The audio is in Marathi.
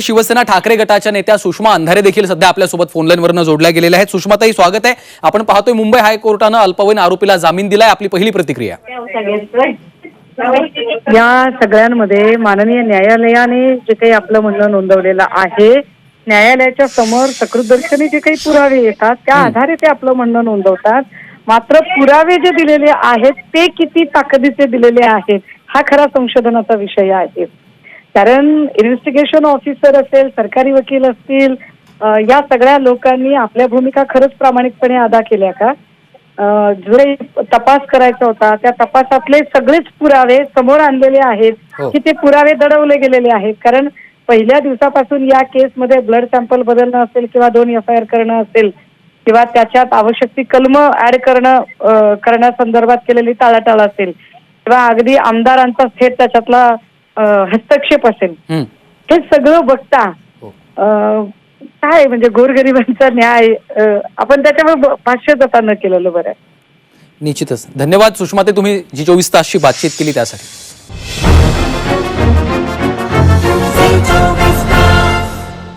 शिवसेना ठाकरे गटाच्या नेत्या सुषमा अंधारे देखील सध्या आपल्यासोबत फोनलाईनवरनं जोडल्या गेलेल्या आहेत. सुषमाताई स्वागत आहे. आपण पाहतोय मुंबई हायकोर्टानं अल्पवयीन आरोपीला जामीन दिलाय. आपली पहिली प्रतिक्रिया. या सगळ्यांमध्ये माननीय न्यायालयाने जे काही आपलं म्हणणं नोंदवलेलं आहे न्यायालयाच्या समोर सकृतदर्शनी जे काही पुरावे येतात त्या आधारे ते आपलं म्हणणं नोंदवतात. मात्र पुरावे जे दिलेले आहेत ते किती ताकदीचे दिलेले आहेत हा खरा संशोधनाचा विषय आहे. कारण इन्व्हेस्टिगेशन ऑफिसर असेल सरकारी वकील असतील या सगळ्या लोकांनी आपल्या भूमिका खरंच प्रामाणिकपणे अदा केल्या का जरी तपास करायचा होता त्या तपासातले सगळेच पुरावे समोर आणलेले आहेत हो. की ते पुरावे दडवले गेलेले आहेत कारण पहिल्या दिवसापासून या केसमध्ये ब्लड सॅम्पल बदलणं असेल किंवा दोन एफ आय आर करणं असेल किंवा त्याच्यात आवश्यक ती कलम ऍड करणं करण्यासंदर्भात केलेली टाळाटाळ असेल किंवा अगदी आमदारांचा थेट त्याच्यातला हस्तक्षेप असेल. हं. सगळं बघता हो. काय म्हणजे गोरगरिबांचा न्याय आपण त्याच्यावर ब- भाष्यच आता न केलेलं बरं निश्चितच. धन्यवाद सुषमाते तुम्ही जी चोवीस तासची बातचीत केली त्यासाठी.